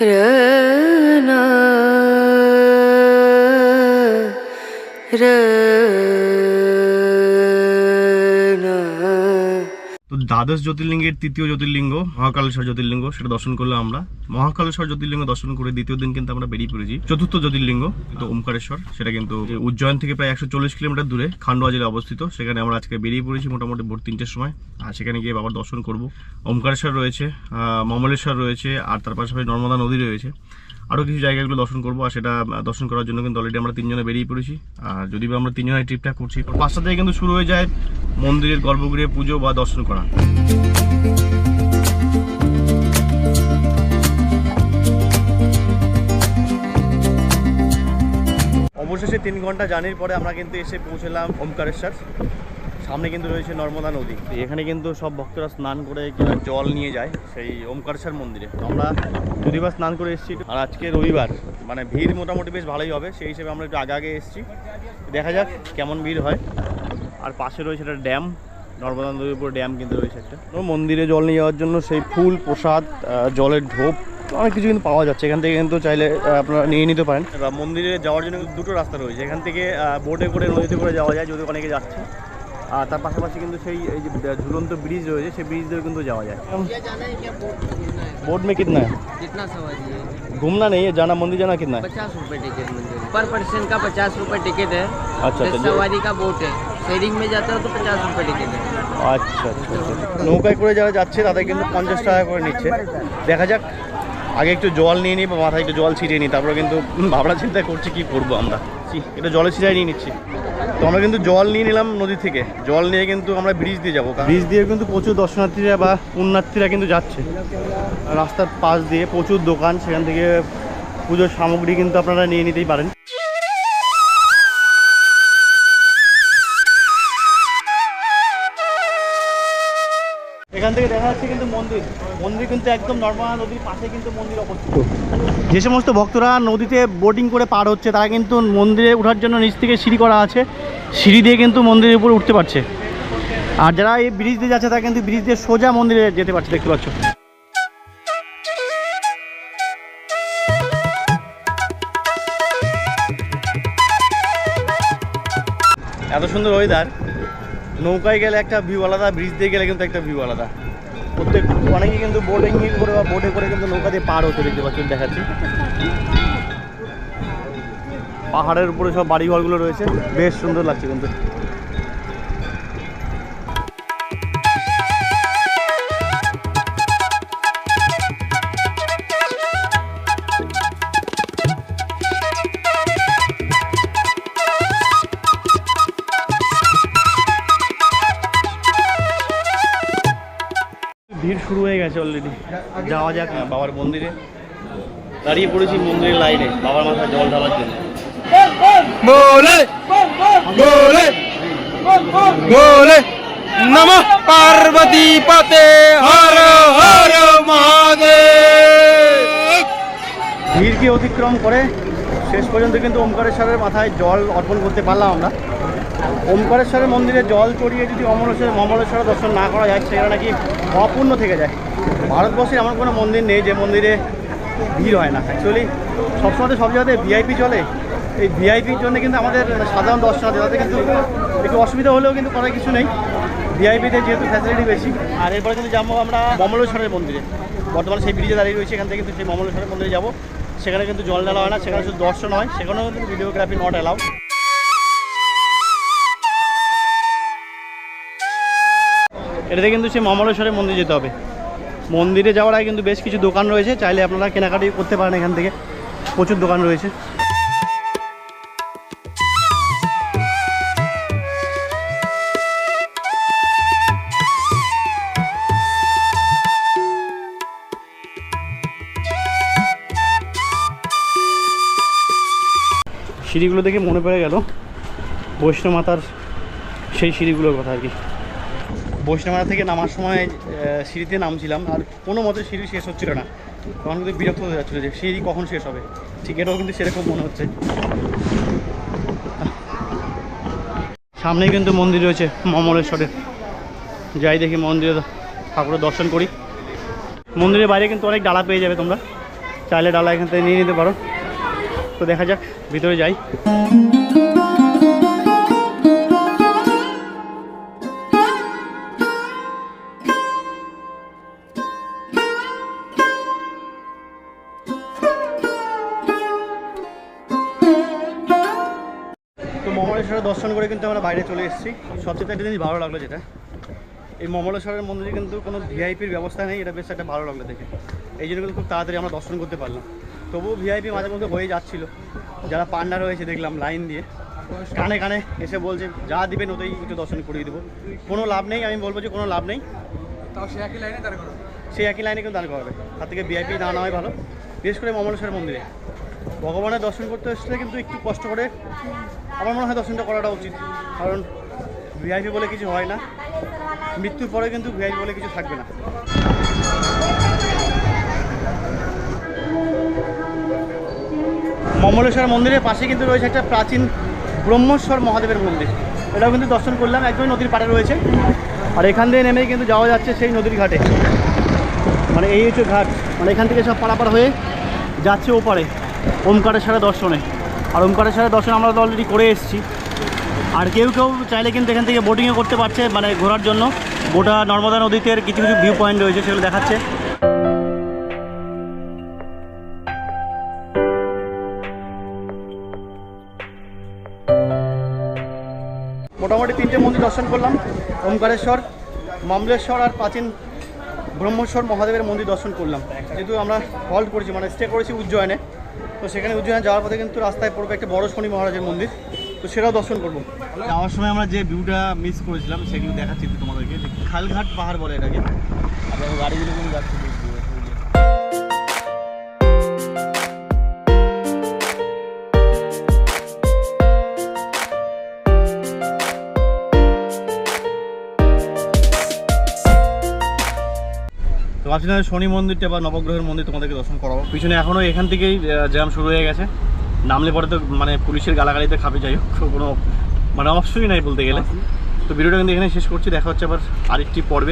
রনা দ্বাদশ জ্যোতির্লিঙ্গের তৃতীয় জ্যোতির্লিঙ্গ, মহাকালেশ্বর জ্যোতির্লিঙ্গ, সেটা দর্শন করলাম আমরা মহাকালেশ্বর জ্যোতির্লিঙ্গ দর্শন করে দ্বিতীয় দিন কিন্তু আমরা বেরিয়ে পড়েছি। চতুর্থ জ্যোতির্লিঙ্গ, তো ওমকারেশ্বর, সেটা কিন্তু উজ্জয়ন থেকে প্রায় একশো চল্লিশ কিলোমিটার দূরে খান্ডোয়া জেলায় অবস্থিত, সেখানে আমরা আজকে বেরিয়ে পড়েছি মোটামুটি ভোর তিনটের সময়। আর সেখানে গিয়ে বাবার দর্শন করব। ওমকারেশ্বর রয়েছে মমলেশ্বর রয়েছে, আর তার পাশাপাশি নর্মদা নদী রয়েছে। আরও কিছু জায়গাগুলো দর্শন করব, আর সেটা দর্শন করার জন্য কিন্তু অলরেডি আমরা তিনজনে বেরিয়ে পড়েছি। আর যদি আমরা তিনজনে ট্রিপটা করছি পাঁচটা থেকে কিন্তু শুরু হয়ে যায় মন্দিরের গর্ভগৃহে পুজো বা দর্শন করা। অবশেষে তিন ঘণ্টা জার্নির পরে আমরা কিন্তু এসে পৌঁছলাম ওমকারেশ্বর। সামনে কিন্তু রয়েছে নর্মদা নদী। এখানে কিন্তু সব ভক্তরা স্নান করে কিংবা জল নিয়ে যায় সেই ওমকারেশ্বর মন্দিরে। আমরা যদিবার স্নান করে এসেছি। আর আজকে রবিবার মানে ভিড় মোটামুটি বেশ ভালোই হবে, সেই হিসেবে আমরা একটু আগে আগে এসেছি। দেখা যাক কেমন ভিড় হয়। আর পাশে রয়েছে একটা ড্যাম, নর্মদা নদীর উপর ড্যাম কিন্তু রয়েছে একটা। মন্দিরে জল নিয়ে যাওয়ার জন্য সেই ফুল, প্রসাদ জলের ঢোপ, অনেক কিছু কিন্তু পাওয়া যাচ্ছে। এখান থেকে কিন্তু চাইলে আপনারা নিয়ে নিতে পারেন। মন্দিরে যাওয়ার জন্য দুটো রাস্তা রয়েছে। এখান থেকে বোটে করে নদীতে করে যাওয়া যায়, যদি অনেকে যাচ্ছে। আর তার পাশাপাশি কিন্তু সেই এই যে ঝুলন্ত ব্রিজ রয়েছে সেই ব্রিজ দিয়ে কিন্তু যাওয়া যায় बोट में कितना है कितना सवारी है घूमना नहीं है जाना मंदिर जाना कितना है पचास रुपए टिकट मंदिर पर पर्सन का पचास रुपए टिकट है अच्छा दस अच्छा सवारी का बोट है शेयरिंग में जाते हो तो पचास रुपए टिकट है আচ্ছা আচ্ছা আচ্ছা। নৌকায় করে যারা যাচ্ছে তাদের কিন্তু পঞ্চাশ টাকা করে নিচ্ছে দেখা যাক আগে একটু জল নিয়ে নিই বা মাথায় একটু জল ছিটিয়ে নিই তারপরে কিন্তু ভাবনা চিন্তা করছি কি করবো আমরা ছি, এটা জলে ছিটাই নিয়ে নিচ্ছি তো আমরা কিন্তু জল নিয়ে নিলাম নদী থেকে। জল নিয়ে কিন্তু আমরা ব্রিজ দিয়ে যাব ব্রিজ দিয়ে কিন্তু প্রচুর দর্শনার্থীরা বা পুণ্যার্থীরা কিন্তু যাচ্ছে। রাস্তার পাশ দিয়ে প্রচুর দোকান, সেখান থেকে পুজোর সামগ্রী কিন্তু আপনারা নিয়ে নিতেই পারেন। এখান থেকে দেখা যাচ্ছে কিন্তু মন্দির। মন্দির কিন্তু একদম নর্মদা নদীর পাশে কিন্তু মন্দির অবস্থিত। যে সমস্ত ভক্তরা নদীতে বোটিং করে পার হচ্ছে তারা কিন্তু মন্দিরে ওঠার জন্য নিচ থেকে সিঁড়ি করা আছে। সিঁড়ি দিয়ে কিন্তু মন্দিরের উপরে উঠতে পারছে। আর যারা এই ব্রিজ দিয়ে যাচ্ছে তারা কিন্তু ব্রিজ দিয়ে সোজা মন্দিরে যেতে পারছে দেখতে পাচ্ছ। এত সুন্দর ওয়েদার নৌকায় গেলে একটা ভিউ আলাদা ব্রিজ দিয়ে গেলে কিন্তু একটা ভিউ আলাদা। প্রত্যেক অনেকে কিন্তু বোটিং করে বা বোটে করে কিন্তু নৌকা দিয়ে পার হতে দেখতে পাচ্ছেন, দেখাচ্ছি। পাহাড়ের উপরে সব বাড়িঘরগুলো রয়েছে, বেশ সুন্দর লাগছে কিন্তু। ভিড় শুরু হয়ে গেছে অলরেডি যাওয়া যাক। না বাবার মন্দিরে। দাঁড়িয়ে পড়েছি মন্দিরের লাইনে বাবার মাথায় জল ঢালার জন্য। নম পার্বতী পতে হর হর মহাদেব। ভিড়কে অতিক্রম করে? শেষ পর্যন্ত কিন্তু ওমকারেশ্বরের মাথায় জল অর্পণ করতে পারলাম আমরা। ওমকারেশ্বরের মন্দিরে জল চড়িয়ে যদি অমলেশ্বর মমলেশ্বর দর্শন না করা যায় সেটা নাকি অপূর্ণ থেকে যায়। ভারতবর্ষে এমন কোনো মন্দির নেই যে মন্দিরে ভিড় হয় না। অ্যাকচুয়ালি সবসময় সব জায়গাতে ভিআইপি চলে। এই ভিআইপির জন্য কিন্তু আমাদের সাধারণ দর্শন দর্শনার্থী তাদের কিন্তু একটু অসুবিধা হলেও কিন্তু করার কিছু নেই। ভিআইপিতে যেহেতু ফ্যাসিলিটি বেশি। আর এরপরে কিন্তু যাব আমরা মমলেশ্বরের মন্দিরে। বর্তমানে সেই ব্রিজে দাঁড়িয়ে রয়েছে। এখান থেকে কিন্তু সেই মমলেশ্বরের মন্দিরে যাব। সেখানে কিন্তু জল ঢালা হয় না। সেখানে শুধু দর্শন হয়। সেখানেও কিন্তু ভিডিওগ্রাফি নট অ্যালাউ এটাতে কিন্তু সেই মমলেশ্বরের মন্দির যেতে হবে। মন্দিরে যাওয়ার আগে কিন্তু বেশ কিছু দোকান রয়েছে, চাইলে আপনারা কেনাকাটি করতে পারেন এখান থেকে। প্রচুর দোকান রয়েছে। সিঁড়িগুলো দেখে মনে পড়ে গেল, বৈষ্ণব মাতার সেই সিঁড়িগুলোর কথা আর কি। বৈষ্ণবমাতা থেকে নামার সময় সিঁড়িতে নামছিলাম আর কোনো মতে সিঁড়ি শেষ হচ্ছিল না। তখন কিন্তু বিরক্ত হয়ে যাচ্ছিল যে সিঁড়ি কখন শেষ হবে? ঠিক এটাও কিন্তু সেরকম মনে হচ্ছে। সামনেই কিন্তু মন্দির রয়েছে মমলেশ্বরের। যাই দেখি মন্দিরে ঠাকুরের দর্শন করি। মন্দিরের বাইরে কিন্তু অনেক ডালা পেয়ে যাবে তোমরা। চাইলে ডালা এখান থেকে নিয়ে নিতে পারো। তো দেখা যাক, ভিতরে যাই। তো মমলেশ্বরের দর্শন করে কিন্তু আমরা বাইরে চলে এসেছি। সবচেয়ে একটা জিনিস ভালো লাগল যেটা। এই মমলেশ্বরের মন্দিরে কিন্তু কোনো ভিআইপির ব্যবস্থা নেই এটা বেশ একটা ভালো লাগল দেখে। এই জন্য কিন্তু খুব তাড়াতাড়ি আমরা দর্শন করতে পারলাম। তবুও ভিআইপি মাঝে মধ্যে হয়ে যাচ্ছিল। যারা পান্ডা রয়েছে দেখলাম লাইন দিয়ে। কানে কানে এসে বলছে যা দিবেন ওটাই একটু দর্শন করিয়ে দেবো। কোনো লাভ নেই আমি বলব যে কোনো লাভ নেই। তাও সে একই লাইনে দাঁড় করো সেই একই লাইনে কিন্তু দান করাবে। তার থেকে ভিআইপি দাঁড়ানো হয় ভালো। বিশেষ করে মমলেশ্বর মন্দিরে। ভগবানের দর্শন করতে আসলে কিন্তু একটু কষ্ট করে। আমার মনে হয় দর্শনটা করাটা উচিত। কারণ ভিআইপি বলে কিছু হয় না। মৃত্যুর পরে কিন্তু ভিআইপি বলে কিছু থাকবে না। মমলেশ্বর মন্দিরের পাশে কিন্তু রয়েছে একটা প্রাচীন ব্রহ্মেশ্বর মহাদেবের মন্দির। এটাও কিন্তু দর্শন করলাম, একদমই নদীর পাড়ে রয়েছে। আর এখান দিয়ে নেমেই কিন্তু যাওয়া যাচ্ছে সেই নদীর ঘাটে। মানে এই হচ্ছে ঘাট। মানে এখান থেকে সব পারাপার হয়ে যাচ্ছে ওপারে। ওমকারেশ্বরের দর্শনে। আর ওমকারেশ্বরের দর্শন আমরা তো অলরেডি করে এসেছি। আর কেউ কেউ চাইলে কিন্তু এখান থেকে বোটিংও করতে পারছে মানে ঘোরার জন্য। গোটা নর্মদা নদীতে কিছু কিছু ভিউ পয়েন্ট রয়েছে, সেগুলো দেখাচ্ছে। মোটামুটি তিনটে মন্দির দর্শন করলাম। ওমকারেশ্বর, মমলেশ্বর আর প্রাচীন ব্রহ্মেশ্বর মহাদেবের মন্দির দর্শন করলাম। যেহেতু আমরা হল্ট করেছি মানে স্টে করেছি উজ্জয়নে তো সেখানে উজ্জয়নে যাওয়ার পথে কিন্তু রাস্তায় পড়বে একটা বড় শনি মহারাজের মন্দির তো সেটাও দর্শন করব। যাওয়ার সময় আমরা যে ভিউটা মিস করেছিলাম সেগুলো দেখাচ্ছি তোমাদেরকে খালঘাট পাহাড় বলে এটাকে। আপনার গাড়িগুলো কিন্তু যাচ্ছে। তো ভাবছিলাম শনি মন্দিরটা বা নবগ্রহের মন্দির তোমাদেরকে দর্শন করাবো। পিছনে এখনও এখান থেকেই জ্যাম শুরু হয়ে গেছে। নামলে পরে তো মানে পুলিশের গালাগালিতে খাবে যাই হোক কোনো মানে অপশনই নাই বলতে গেলে। তো ভিডিওটা কিন্তু এখানে শেষ করছি দেখা হচ্ছে আবার আরেকটি পর্বে।